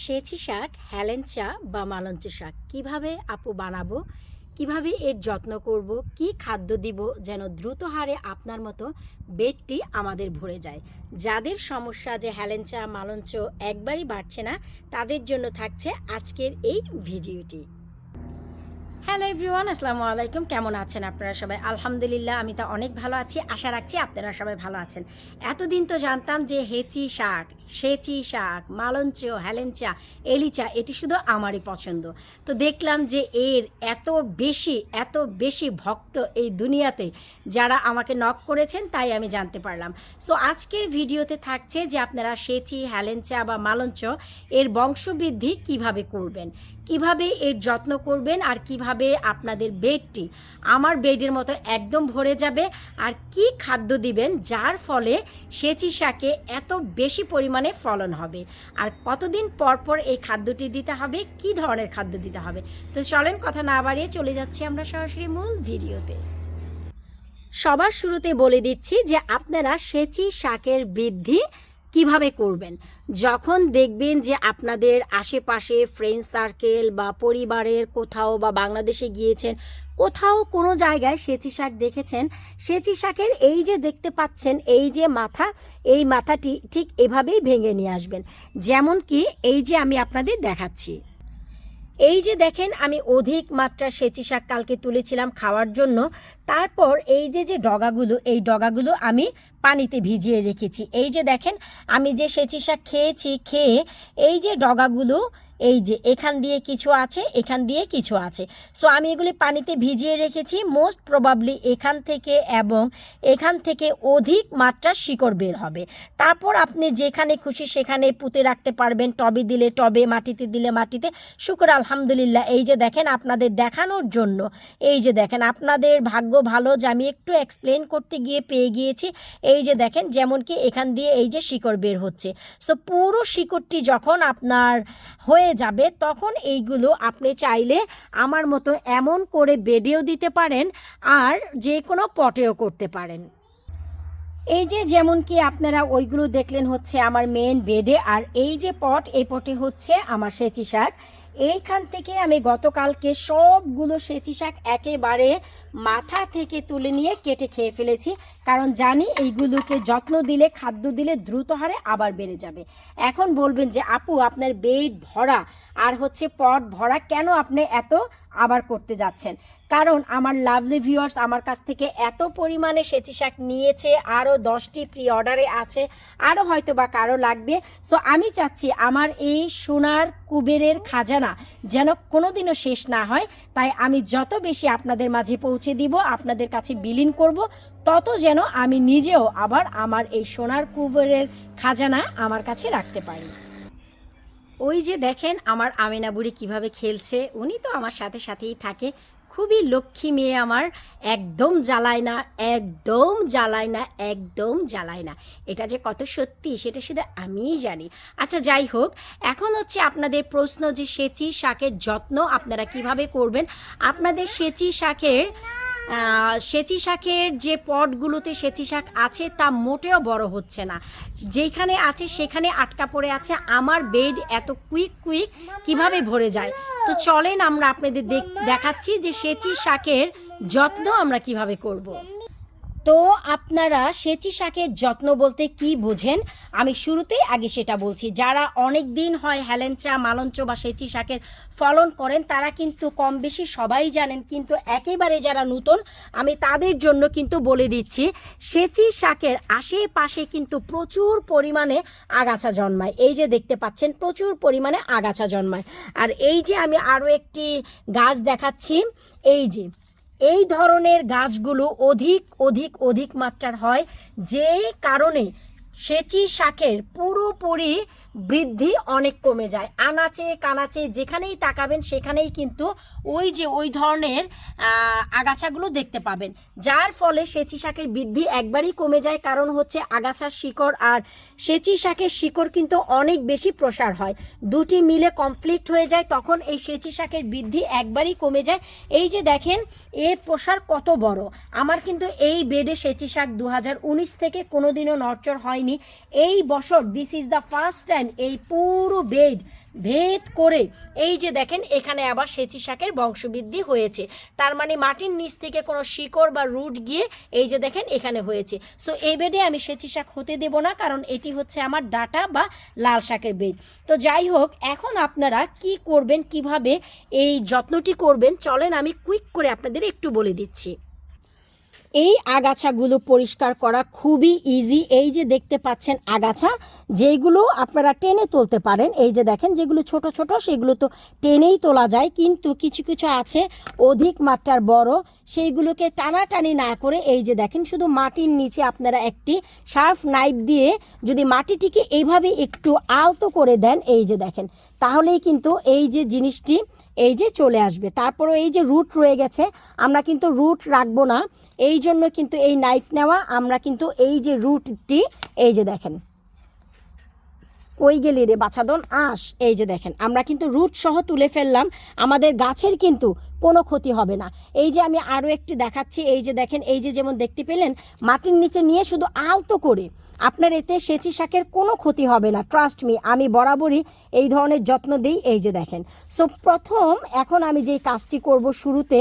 সেচি শাক হেলেঞ্চা বা মালঞ্চ শাক। কীভাবে আপু বানাবো? কীভাবে এর যত্ন করব? কি খাদ্য দিব যেন দ্রুত হারে আপনার মতো বেডটি আমাদের ভরে যায়? যাদের সমস্যা যে হ্যালেন চা, মালঞ্চ একবারই বাড়ছে না, তাদের জন্য থাকছে আজকের এই ভিডিওটি। হ্যালো এভরিওয়ান আসসালামু আলাইকুম। কেমন আছেন আপনারা সবাই? আলহামদুলিল্লাহ, আমি তো অনেক ভালো আছি। আশা রাখছি আপনারা সবাই ভালো আছেন। এতদিন তো জানতাম যে হেচি শাক, সেচি শাক মালঞ্চ হেলেঞ্চা, এলিচা, এটি শুধু আমারই পছন্দ। তো দেখলাম যে এর এত বেশি এত বেশি ভক্ত এই দুনিয়াতে যারা আমাকে নক করেছেন, তাই আমি জানতে পারলাম। সো আজকের ভিডিওতে থাকছে যে আপনারা সেচি, হেলেঞ্চা বা মালঞ্চ এর বংশবৃদ্ধি কীভাবে করবেন। কীভাবে এর যত্ন করবেন আর কীভাবে আপনাদের বেডটি আমার বেডের মতো একদম ভরে যাবে আর কি খাদ্য দিবেন যার ফলে সেচি শাকে এত বেশি পরিমাণে ফলন হবে। আর কতদিন পর পর এই খাদ্যটি দিতে হবে? কি ধরনের খাদ্য দিতে হবে? তো চলেন কথা না বাড়িয়ে চলে যাচ্ছি আমরা সরাসরি মূল ভিডিওতে। সবার শুরুতে বলে দিচ্ছি যে আপনারা সেচি শাকের বৃদ্ধি কীভাবে করবেন? যখন দেখবেন যে আপনাদের আশেপাশে ফ্রেন্ড সার্কেল বা পরিবারের কোথাও বা বাংলাদেশে গিয়েছেন, কোথাও কোনো জায়গায় সেচি শাক দেখেছেন, সেচি শাকের এই যে দেখতে পাচ্ছেন, এই যে মাথা, এই মাথাটি ঠিক এভাবেই ভেঙে নিয়ে আসবেন। যেমন কি এই যে আমি আপনাদের দেখাচ্ছি। এই যে দেখেন আমি অধিক মাত্রা সেচি শাক কালকে তুলেছিলাম খাওয়ার জন্য। তারপর এই যে যে ডগাগুলো, এই ডগাগুলো আমি পানিতে ভিজিয়ে রেখেছি। এই যে দেখেন, আমি যে সেচি শাক খেয়েছি, খেয়ে এই যে ডগাগুলো, এই যে এখান দিয়ে কিছু আছে, এখান দিয়ে কিছু আছে। সো আমি এগুলি পানিতে ভিজিয়ে রেখেছি মোস্ট প্রবাবলি এখান থেকে এবং এখান থেকে অধিক মাত্রার শিকড় বের হবে। তারপর আপনি যেখানে খুশি সেখানে পুঁতে রাখতে পারবেন, টবে দিলে টবে, মাটিতে দিলে মাটিতে। শুক্র আলহামদুলিল্লাহ, এই যে দেখেন, আপনাদের দেখানোর জন্য, এই যে দেখেন, আপনাদের ভাগ্য ভালো যে আমি একটু এক্সপ্লেন করতে গিয়ে পেয়ে গিয়েছি। এই যে দেখেন, যেমন কি এখান দিয়ে এই যে শিকড় বের হচ্ছে। সো পুরো শিকড়টি যখন আপনার হয়ে যাবে, তখন এইগুলো আপনি চাইলে আমার মতো এমন করে বেডেও দিতে পারেন আর যে কোনো পটেও করতে পারেন। এই যে যেমন কি আপনারা ওইগুলো দেখলেন হচ্ছে আমার মেন বেডে আর এই যে পট এই পটে হচ্ছে আমার সেচি শাক। এইখান থেকে আমি গতকালকে সবগুলো সেচি শাক একেবারে মাথা থেকে তুলে নিয়ে কেটে খেয়ে ফেলেছি। কারণ জানি এইগুলোকে যত্ন দিলে, খাদ্য দিলে দ্রুত হারে আবার বেড়ে যাবে। এখন বলবেন যে, আপু, আপনার বেড ভরা, আর হচ্ছে পট ভরা, কেন আপনি এত আবার করতে যাচ্ছেন? কারণ আমার লাভলি ভিউয়ার্স আমার কাছ থেকে এত পরিমাণে সেচি শাক নিয়েছে, আরও দশটি প্রি অর্ডারে আছে, আরও হয়তো বা কারও লাগবে। সো আমি চাচ্ছি আমার এই সোনার কুবেরের খাজানা যেন কোনোদিনও শেষ না হয়। তাই আমি যত বেশি আপনাদের মাঝে পৌঁছে দিব, আপনাদের কাছে বিলীন করব, তত যেন আমি নিজেও আবার আমার এই সোনার কুবেরের খাজানা আমার কাছে রাখতে পারি। ওই যে দেখেন আমার আমিনা বুড়ি কীভাবে খেলছে, উনি তো আমার সাথে সাথেই থাকে। খুবই লক্ষ্মী মেয়ে আমার, একদম জ্বালায় না, একদম জ্বালায় না, একদম জ্বালায় না। এটা যে কত সত্যি, সেটা শুধু আমিই জানি। আচ্ছা যাই হোক, এখন হচ্ছে আপনাদের প্রশ্ন যে সেচি শাকের যত্ন আপনারা কীভাবে করবেন? আপনাদের সেচি শাকের সেচি শাকের যে পটগুলোতে সেচি শাক আছে, তা মোটেও বড় হচ্ছে না। যেখানে আছে, সেখানে আটকা পড়ে আছে। আমার বেড এত কুইক কুইক কীভাবে ভরে যায়? তো চলেন আমরা আপনাদের দেখাচ্ছি যে সেচি শাকের যত্ন আমরা কীভাবে করব। তো আপনারা সেচি শাকের যত্ন বলতে কি বোঝেন? আমি শুরুতেই আগে সেটা বলছি। যারা অনেক দিন হয় হেলেঞ্চা, মালঞ্চ বা সেচি শাকের ফলন করেন, তারা কিন্তু কম বেশি সবাই জানেন, কিন্তু একেবারে যারা নতুন, আমি তাদের জন্য কিন্তু বলে দিচ্ছি, সেচি শাকের আশেপাশে কিন্তু প্রচুর পরিমাণে আগাছা জন্মায়। এই যে দেখতে পাচ্ছেন, প্রচুর পরিমাণে আগাছা জন্মায়। আর এই যে আমি আরও একটি গাছ দেখাচ্ছি, এই যে এই ধরনের গাছগুলো অধিক অধিক অধিক মাত্রার হয় যে কারণে সেচি শাকের পুরোপুরি বৃদ্ধি অনেক কমে যায়। আনাচে, কানাচে যেখানেই তাকাবেন সেখানেই কিন্তু ওই যে ওই ধরনের আগাছাগুলো দেখতে পাবেন। যার ফলে সেচি শাকের বৃদ্ধি একবারই কমে যায়, কারণ হচ্ছে আগাছার শিকড় আর সেচি শাকের শিকড় কিন্তু অনেক বেশি প্রসার হয়। দুটি মিলে কমপ্লিট হয়ে যায়, তখন এই সেচি শাকের বৃদ্ধি একবারই কমে যায়। এই যে দেখেন, এর প্রসার কত বড়। আমার কিন্তু এই বেডে সেচি শাক দু হাজার উনিশ থেকে কোনোদিনও নরচর হয়নি। এই বছর this is the first time line এই পুরো বেড ভেদ করে। এই যে দেখেন, এখানে আবার সেচি শাকের বংশবৃদ্ধি হয়েছে। তার মানে মাটির নিচ থেকে কোনো শিকড় বা রুট গিয়ে এই যে দেখেন, এখানে হয়েছে। সো এই বেডে আমি সেচি শাক হতে দেব না, কারণ এটি হচ্ছে আমার ডাটা বা লাল শাকের বেড তো যাই হোক, এখন আপনারা কি করবেন, কীভাবে এই যত্নটি করবেন, চলেন আমি কুইক করে আপনাদের একটু বলে দিচ্ছি। এই আগাছাগুলো পরিষ্কার করা খুবই ইজি এই যে দেখতে পাচ্ছেন আগাছা, যেগুলো আপনারা টেনে তুলতে পারেন, এই যে দেখেন যেগুলো ছোট ছোট, সেগুলো তো টেনেই তোলা যায়, কিন্তু কিছু কিছু আছে অধিক মাত্রার বড়, সেইগুলোকে টানাটানি না করে এই যে দেখেন শুধু মাটির নিচে আপনারা একটি শার্প নাইফ দিয়ে যদি মাটিটিকে এইভাবে একটু আলতো করে দেন, এই যে দেখেন। তাহলেই কিন্তু এই যে জিনিসটি এই যে চলে আসবে। তারপরে এই যে রুট রয়ে গেছে, আমরা কিন্তু রুট রাখব না। এই জন্য কিন্তু এই নাইফ নেওয়া, আমরা কিন্তু এই যে রুটটি এই যে দেখেন। কই গেলি রে বাছাদন? আস। এই যে দেখেন, আমরা কিন্তু রুট সহ তুলে ফেললাম, আমাদের গাছের কিন্তু কোনো ক্ষতি হবে না। এই যে আমি আরও একটি দেখাচ্ছি, এই যে দেখেন, এই যে যেমন দেখতে পেলেন, মাটির নিচে নিয়ে শুধু আলতো করে আপনার এতে সেচি শাকের কোনো ক্ষতি হবে না। ট্রাস্ট মি আমি বরাবরই এই ধরনের যত্ন দিই, এই যে দেখেন। সো প্রথম এখন আমি যেই কাজটি করব শুরুতে,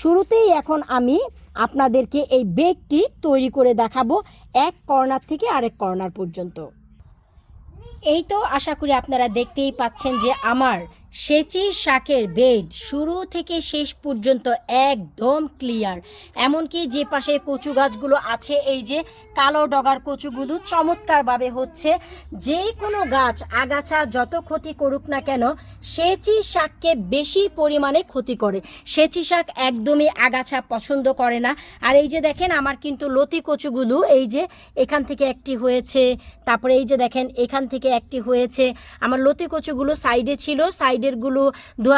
শুরুতেই এখন আমি আপনাদেরকে এই বেগটি তৈরি করে দেখাবো, এক কর্নার থেকে আরেক কর্নার পর্যন্ত। এই তো আশা করি আপনারা দেখতেই পাচ্ছেন যে আমার সেচি শাকের বেড শুরু থেকে শেষ পর্যন্ত একদম ক্লিয়ার এমনকি যে পাশে কচু গাছগুলো আছে, এই যে কালো ডগার কচুগুলো চমৎকারভাবে হচ্ছে। যে কোনো গাছ, আগাছা যত ক্ষতি করুক না কেন, সেচি শাককে বেশি পরিমাণে ক্ষতি করে। সেচি শাক একদমই আগাছা পছন্দ করে না। আর এই যে দেখেন, আমার কিন্তু লতি কচুগুলো এই যে এখান থেকে একটি হয়েছে, তারপরে এই যে দেখেন, এখান থেকে একটি হয়েছে। আমার লতি কচুগুলো সাইডে ছিল সাইডেরগুলো দু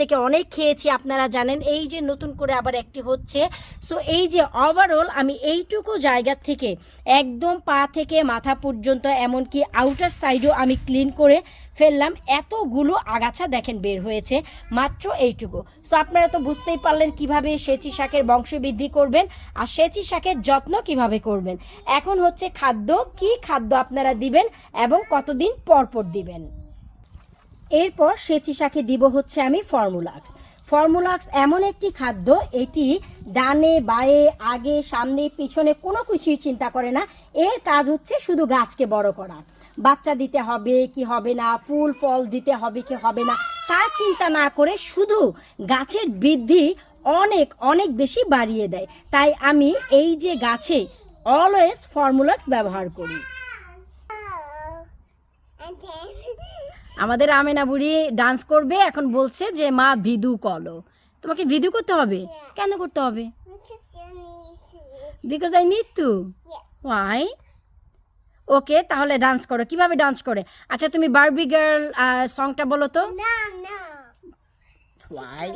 থেকে অনেক খেয়েছি, আপনারা জানেন। এই যে নতুন করে আবার একটি হচ্ছে। সো এই যে ওভারঅল আমি এইটুকু জায়গা থেকে একদম পা থেকে মাথা পর্যন্ত, এমনকি আউটার সাইডও আমি ক্লিন করে ফেললাম। এতগুলো আগাছা দেখেন বের হয়েছে, মাত্র এইটুকু। সো আপনারা তো বুঝতেই পারলেন কীভাবে সেচি শাকের বংশবৃদ্ধি করবেন আর সেচি শাকের যত্ন কীভাবে করবেন। এখন হচ্ছে খাদ্য, কি খাদ্য আপনারা দিবেন এবং কতদিন পর পর দিবেন। এরপর সেচি শাকে দিব হচ্ছে আমি ফর্মুলাক্স। ফর্মুলাক্স এমন একটি খাদ্য, এটি ডানে, বায়ে, আগে, সামনে, পিছনে কোনো কিছুই চিন্তা করে না। এর কাজ হচ্ছে শুধু গাছকে বড় করা। বাচ্চা দিতে হবে কি হবে না, ফুল, ফল দিতে হবে কি হবে না, তা চিন্তা না করে শুধু গাছের বৃদ্ধি অনেক অনেক বেশি বাড়িয়ে দেয়। তাই আমি এই যে গাছে অলওয়েজ ফর্মুলাক্স ব্যবহার করি। আমাদের আমেনা বুড়ি ডান্স করবে এখন বলছে যে মা ভিদু কলো তোমাকে ভিদু করতে হবে? কেন করতে হবে? Because you need to. Because I need to why okay তাহলে ডান্স করো। কীভাবে ডান্স করে? আচ্ছা তুমি বারবি গার্ল সংটা বলো তো। No, no. ওয়াই.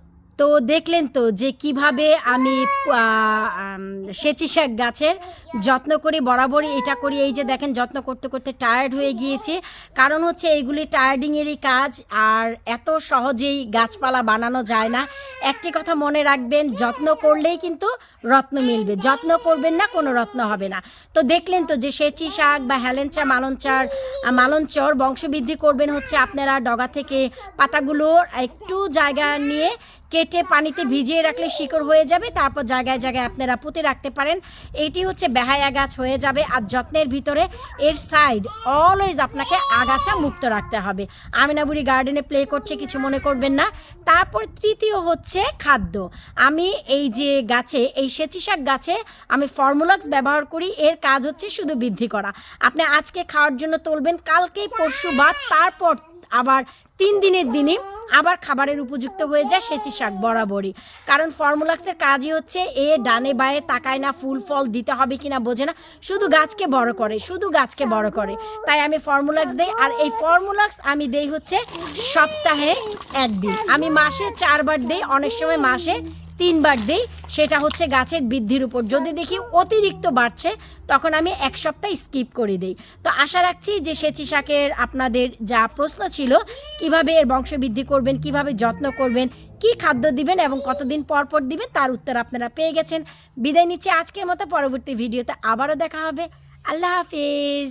তো দেখলেন তো যে কীভাবে আমি সেচি শাক গাছের যত্ন করি বরাবরই এটা করি। এই যে দেখেন, যত্ন করতে করতে টায়ার্ড হয়ে গিয়েছে। কারণ হচ্ছে এইগুলি টায়ার্ডিংয়েরই কাজ আর এত সহজেই গাছপালা বানানো যায় না। একটি কথা মনে রাখবেন, যত্ন করলেই কিন্তু রত্ন মিলবে। যত্ন করবেন না, কোনো রত্ন হবে না। তো দেখলেন তো যে সেচি শাক বা হেলেঞ্চা, মালঞ্চার মালঞ্চর বংশবৃদ্ধি করবেন হচ্ছে আপনারা ডগা থেকে পাতাগুলো একটু জায়গা নিয়ে কেটে পানিতে ভিজিয়ে রাখলে শিকড় হয়ে যাবে, তারপর জায়গায় জায়গায় আপনারা পুঁতে রাখতে পারেন। এটি হচ্ছে বেহায়া গাছ হয়ে যাবে আর যত্নের ভিতরে এর সাইড অলওয়েজ আপনাকে আগাছা মুক্ত রাখতে হবে। আমিনাবুড়ি গার্ডেনে প্লে করছে কিছু মনে করবেন না। তারপর তৃতীয় হচ্ছে খাদ্য। আমি এই যে গাছে, এই সেচি শাক গাছে আমি ফর্মুলাক্স ব্যবহার করি, এর কাজ হচ্ছে শুধু বৃদ্ধি করা। আপনি আজকে খাওয়ার জন্য তুলবেন, কালকেই পরশু বা তারপর আবার তিন দিনের দিনে আবার খাবারের উপযুক্ত হয়ে যায় সেচি শাক বরাবরই। কারণ ফর্মুলাক্সের কাজই হচ্ছে এ ডানে বায়ে তাকায় না ফুল ফল দিতে হবে কি না বোঝে না, শুধু গাছকে বড় করে, শুধু গাছকে বড় করে। তাই আমি ফর্মুলাক্স দেই, আর এই ফর্মুলাক্স আমি দেই হচ্ছে সপ্তাহে একদিন। আমি মাসে চারবার দেই, অনেক সময় মাসে তিনবার দেই, সেটা হচ্ছে গাছের বৃদ্ধির উপর। যদি দেখি অতিরিক্ত বাড়ছে, তখন আমি এক সপ্তাহ স্কিপ করে দিই। তো আশা রাখছি যে সেচি শাকের আপনাদের যা প্রশ্ন ছিল, কীভাবে এর বংশবৃদ্ধি করবেন, কীভাবে যত্ন করবেন, কি খাদ্য দিবেন এবং কতদিন পর পর দিবেন, তার উত্তর আপনারা পেয়ে গেছেন। বিদায় নিচ্ছি আজকের মতো পরবর্তী ভিডিওতে আবারও দেখা হবে। আল্লাহ হাফিজ।